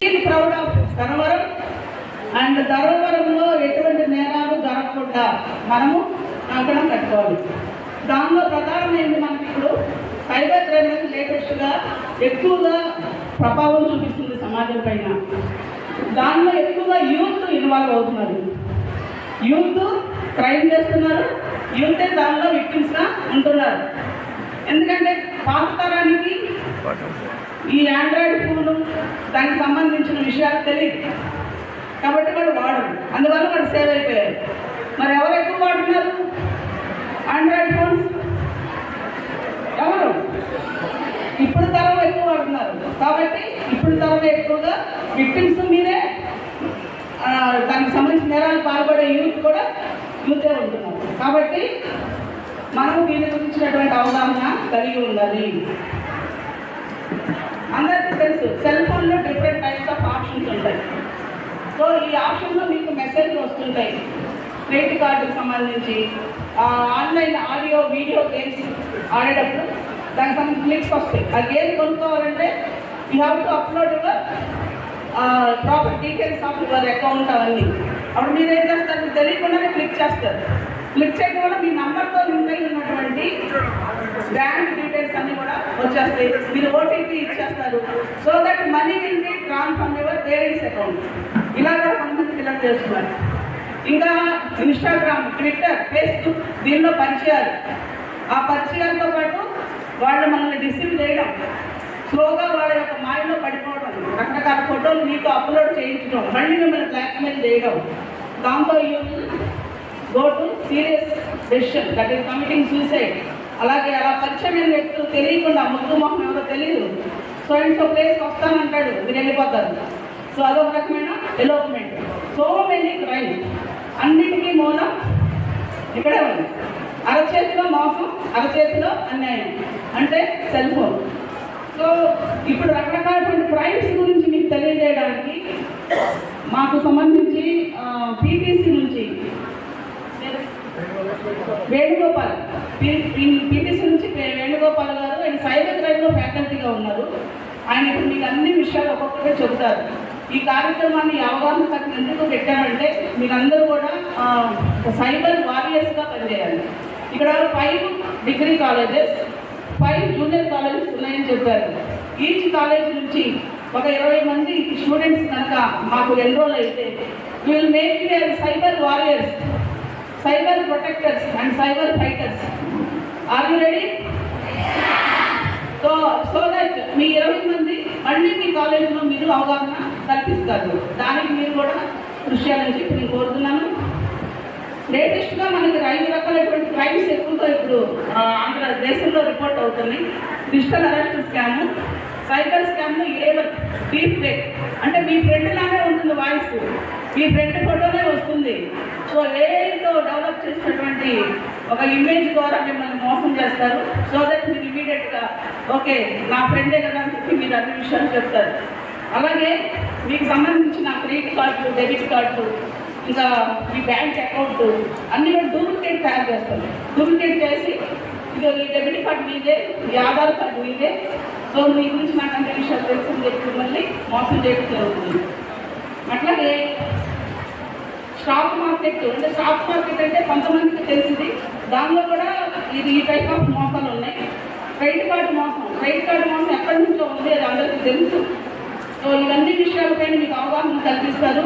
Proud of Dharmavaram and ధర్మవరంలో ఎటువంటి నేరాలు జరగకుండా మనము కంకణం కట్టుకోవాలి. దానిలో ప్రధానమైనది మనకి ఇప్పుడు? సైబర్ క్రైమ్ అనేది లేటెస్ట్గా ఎక్కువగా ప్రభావం చూపిస్తుంది సమాజం పైన. దానిలో ఎక్కువగా యూత్ ఇన్వాల్వ్ అవుతున్నారు. యూత్ క్రైమ్ చేస్తున్నారు. యూతే దానిలో విక్టిమ్స్గా ఉంటున్నారు. ఎందుకంటే పాత తరానికి ఈ ఆండ్రాయిడ్ ఫోన్ దానికి సంబంధించిన విషయాలు తెలియదు. కాబట్టి వాడు వాడరు. అందువల్ల వాడు సేవ్ అయిపోయారు. మరి ఎవరు ఎక్కువ వాడుతున్నారు? Android phones? ఎవరు? ఇప్పుడు తరం ఎక్కువ వాడుతున్నారు. కాబట్టి ఇప్పుడు తరం ఎక్కువగా విక్టిమ్స్ మీరే దానికి సంబంధించిన నేరాలు పాల్పడే యూత్ కూడా యూతే ఉంటున్నారు. కాబట్టి మనం దీని గురించినటువంటి అవగాహన కలిగి ఉండాలి. అందరికీ తెలుసు సెల్ ఫోన్లో డిఫరెంట్ టైప్స్ ఆఫ్ ఆప్షన్స్ ఉంటాయి. సో ఈ ఆప్షన్లో మీకు మెసేజ్లు వస్తుంటాయి. క్రెడిట్ కార్డుకి సంబంధించి ఆన్లైన్ ఆడియో వీడియో గేమ్స్ ఆడేటప్పుడు దానికి సంబంధించి క్లిక్స్ వస్తాయి. ఆ గేమ్ కొనుక్కోవాలంటే you have to upload your proper details of your account అవన్నీ. అప్పుడు మీరు ఏం చేస్తారు? తెలియకుండానే క్లిక్ చేస్తారు. క్లిక్ చేయడం బ్యాంక్ డీటెయిల్స్ అన్ని కూడా వచ్చేస్తాయి. మీరు ఓటీపీ ఇచ్చేస్తారు. So that money will be transfer your parents account ఇలాగా కూడా కొంతమంది ఫిల్అప్ చేస్తున్నారు. ఇంకా ఇన్స్టాగ్రామ్ ట్విట్టర్ ఫేస్బుక్ దీనిలో పరిచయాలు. ఆ పరిచయాలతో పాటు వాళ్ళు మనల్ని రిసీవ్ చేయడం. స్లోగా వాళ్ళ యొక్క మాయలో పడిపోవడం. రకరకాల ఫోటోలు మీకు అప్లోడ్ చేయించడం. మళ్ళీ మిమ్మల్ని బ్లాక్మెయిల్ చేయడం. దాంతో you go to serious decision that is committing suicide అలాగే అలా పరిచయమైన వ్యక్తులు తెలియకుండా ముగ్గురు మొహం ఎవరో తెలియదు సో అండ్ సో ప్లేస్కి వస్తానంటాడు మీరు వెళ్ళిపోతారు. సో అదొక రకమైన ఎలోప్మెంట్ సో మెనీ క్రైమ్ అన్నిటికీ మూలం ఇక్కడే ఉంది. అరచేతిలో మోసం అరచేతిలో అన్యాయం. అంటే సెల్ ఫోన్ సో ఇప్పుడు రకరకాలటువంటి క్రైమ్స్ గురించి మీకు తెలియజేయడానికి మాకు సంబంధించి పీటీసీ వేణుగోపాల్. పిపిసి నుంచి వేణుగోపాల్ గారు ఆయన సైబర్ క్రైమ్లో ఫ్యాకల్టీగా ఉన్నారు. ఆయన ఇప్పుడు మీకు అన్ని విషయాలు ఒక్కొక్కటే చెబుతారు. ఈ కార్యక్రమాన్ని అవగాహన సభను ఎందుకు పెట్టామంటే మీరందరూ కూడా సైబర్ వారియర్స్గా పనిచేయాలి. ఇక్కడ five degree colleges five junior colleges ఉన్నాయని చెప్పారు. ఈచ్ కాలేజ్ నుంచి ఒక ఇరవై మంది స్టూడెంట్స్ కనుక మాకు ఎన్రోల్ అయితే will make you cyber warriors cyber protectors and cyber fighters are you ready so so that మీ ఇరవై మంది మళ్ళీ మీ కాలేజీలో మీరు అవగాహన కల్పిస్తారు. దానికి మీరు కూడా కృషి చేయాలని చెప్పి నేను కోరుతున్నాను. లేటెస్ట్గా మనకి ఐదు రకాలైనటువంటి క్రైమ్స్ ఎక్కువగా ఇప్పుడు ఆంధ్రదేశంలో ఆంధ్ర దేశంలో రిపోర్ట్ అవుతున్నాయి. డిజిటల్ అరెస్ట్ స్కామ్ సైబర్ స్కామ్లో ఏవర్ డీప్ ఫేక్ అంటే మీ ఫ్రెండ్ లాగే ఉంటుంది వాయిస్. మీ ఫ్రెండ్ ఫోటో వస్తుంది సో ఏఐతో డెవలప్ చేసినటువంటి ఒక ఇమేజ్ ద్వారా మిమ్మల్ని మోసం చేస్తారు. సో దట్ మీరు ఇమీడియట్గా ఓకే నా ఫ్రెండే కదా అని చెప్పి మీరు అన్ని విషయాలు చెప్తారు. అలాగే మీకు సంబంధించిన క్రెడిట్ కార్డులు డెబిట్ కార్డులు ఇంకా మీ బ్యాంక్ అకౌంట్ అన్ని కూడా డూప్లికేట్ తయారు చేస్తారు. డూప్లికేట్ చేసి ఇదో ఈ డెబిట్ కార్డు మీదే ఈ ఆధార్ కార్డు మీదే. సో మీ గురించి నాకు అన్ని విషయాలు తెలుసుని చెప్పి మిమ్మల్ని మోసం చేయడం జరుగుతుంది. అట్లాగే స్టాక్ మార్కెట్ అంటే స్టాక్ మార్కెట్ అంటే కొంతమందికి తెలిసింది. దానిలో కూడా ఇది ఈ టైప్ ఆఫ్ మోసాలు ఉన్నాయి. క్రెడిట్ కార్డు మోసం. క్రెడిట్ కార్డు మోసం ఎక్కడి నుంచో ఉంది అది అందరికీ తెలుసు. సో ఇవన్నీ విషయాలపైన మీకు అవగాహన కల్పిస్తారు.